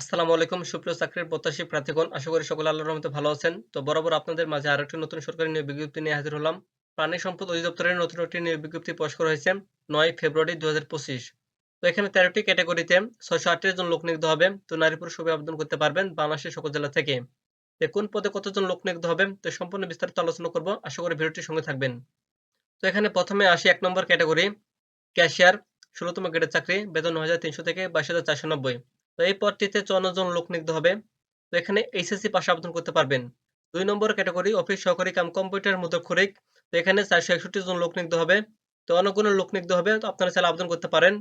আসসালামু আলাইকুম, সুপ্রিয় চাকরির প্রত্যাশী প্রার্থীগণ। আশা করি সকলে আল্লাহর রহমতে ভালো আছেন। তো বরাবর আপনাদের মাঝে আরেকটি নতুন সরকারি নিয়োগ বিজ্ঞপ্তি নিয়ে হাজির হলাম। প্রাণী সম্পদ অধিদপ্তরের নতুন একটি নিয়োগ বিজ্ঞপ্তি প্রকাশ করা হয়েছে, নয় ফেব্রুয়ারি দু হাজার পঁচিশ। তো এখানে তেরোটি ক্যাটাগরিতে ছয়শো আটত্রিশ জন লোক নিয়োগ হবে। তো নারী পুরুষ সবাই আবেদন করতে পারবেন বাংলাদেশের সকল জেলা থেকে। তো কোন পদে কতজন লোক নিয়োগ হবে, তো সম্পূর্ণ বিস্তারিত আলোচনা করব। আশা করি ভিডিওটির সঙ্গে থাকবেন। তো এখানে প্রথমে আসি এক নম্বর ক্যাটাগরি, ক্যাশিয়ার, ষোলোতম গ্রেডের চাকরি, বেতন নয় হাজার তিনশো থেকে বাইশ হাজার চারশো নব্বই। তো এই পদটিতে চুয়ান্ন জন লোক নিয়োগ হবে। তো এখানে এইচএসসি পাশে আবেদন করতে পারবেন। দুই নম্বর ক্যাটাগরি, অফিস, সহকারী কাম, কম্পিউটার মুদ্রক্ষরিক তো এখানে চারশো একষট্টি জন লোক নিয়োগ হবে। তো অনেকগুলো লোক নিয়োগ হবে, তো আপনারা চাইলে আবেদন করতে পারেন।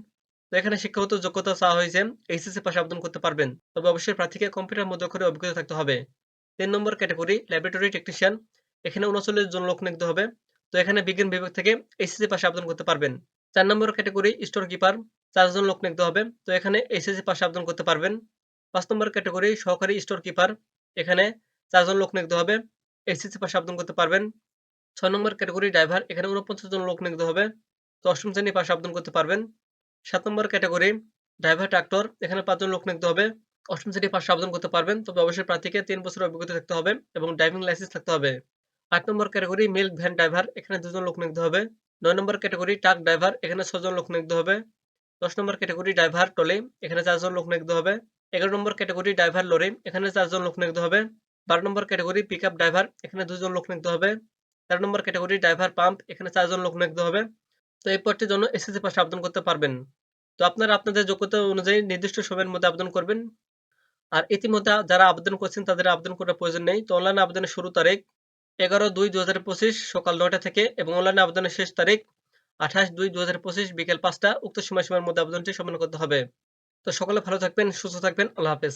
তো এখানে শিক্ষাগত যোগ্যতা চাওয়া হয়েছে এইচএসসি পাশে আবেদন করতে পারবেন। তবে অবশ্যই প্রার্থীকে কম্পিউটার মুদ্রক্ষরে অভিজ্ঞতা থাকতে হবে। তিন নম্বর ক্যাটাগরি, ল্যাবরেটরি টেকনিশিয়ান। এখানে উনচল্লিশ জন লোক নিতে হবে। তো এখানে বিজ্ঞান বিভাগ থেকে এইচএসসি পাশে আবেদন করতে পারবেন। চার নম্বর ক্যাটাগরি স্টোর কিপার চারজন লোক নিয়োগ হবে। তো এখানে এসএসসি পাশে আবেদন করতে পারবেন। পাঁচ নম্বর ক্যাটাগরি সহকারী স্টোর কিপার। এখানে চারজন লোক নিয়োগ হবে। এসএসসি পাশে আবেদন করতে পারবেন। ছয় নম্বর ক্যাটাগরি ড্রাইভার। এখানে উনপঞ্চাশ জন লোক নিয়োগ হবে। তো অষ্টম শ্রেণি পাশে আবেদন করতে পারবেন। সাত নম্বর ক্যাটাগরি ড্রাইভার, ট্রাক্টর। এখানে পাঁচজন লোক নিয়োগ হবে। অষ্টম শ্রেণি পাশে আবেদন করতে পারবেন। তবে অবশ্যই প্রার্থীকে তিন বছর অভিজ্ঞতা থাকতে হবে এবং ড্রাইভিং লাইসেন্স থাকতে হবে। আট নম্বর ক্যাটাগরি মিল্ক ভ্যান ড্রাইভার। এখানে দুজন লোক নিয়োগ হবে। নয় নম্বর ক্যাটাগরি ট্রাক ড্রাইভার। এখানে ছজন লোক নিয়োগ হবে। দশ নম্বর ক্যাটাগরি ড্রাইভার টলি এখানে চারজন লোক নিয়োগ হবে। এগারো নম্বর ক্যাটাগরি ড্রাইভার লরি, এখানে চারজন লোক নিয়োগ হবে। বারো নম্বর ক্যাটাগরি পিক ড্রাইভার এখানে দুজন লোক নিয়োগ হবে। তেরো নম্বর ক্যাটাগরি ড্রাইভার পাম্প এখানে চারজন লোক নিয়োগ হবে। তো এই পদটির জন্য এসএসসি পাশে আবেদন করতে পারবেন। তো আপনারা আপনাদের যোগ্যতা অনুযায়ী নির্দিষ্ট সময়ের মধ্যে আবেদন করবেন। আর ইতিমধ্যে যারা আবেদন করছেন, তাদের আবেদন করার প্রয়োজন নেই। তো অনলাইন আবেদনের শুরু তারিখ এগারো দুই দু সকাল নয়টা থেকে এবং অনলাইনে আবেদনের শেষ তারিখ আঠাশ দুই দু হাজার পঁচিশ বিকেল পাঁচটা, উক্ত সময়সীমার মধ্যে আবেদনটি সম্পন্ন করতে হবে। তো সকলে ভালো থাকবেন, সুস্থ থাকবেন, আল্লাহ হাফেজ।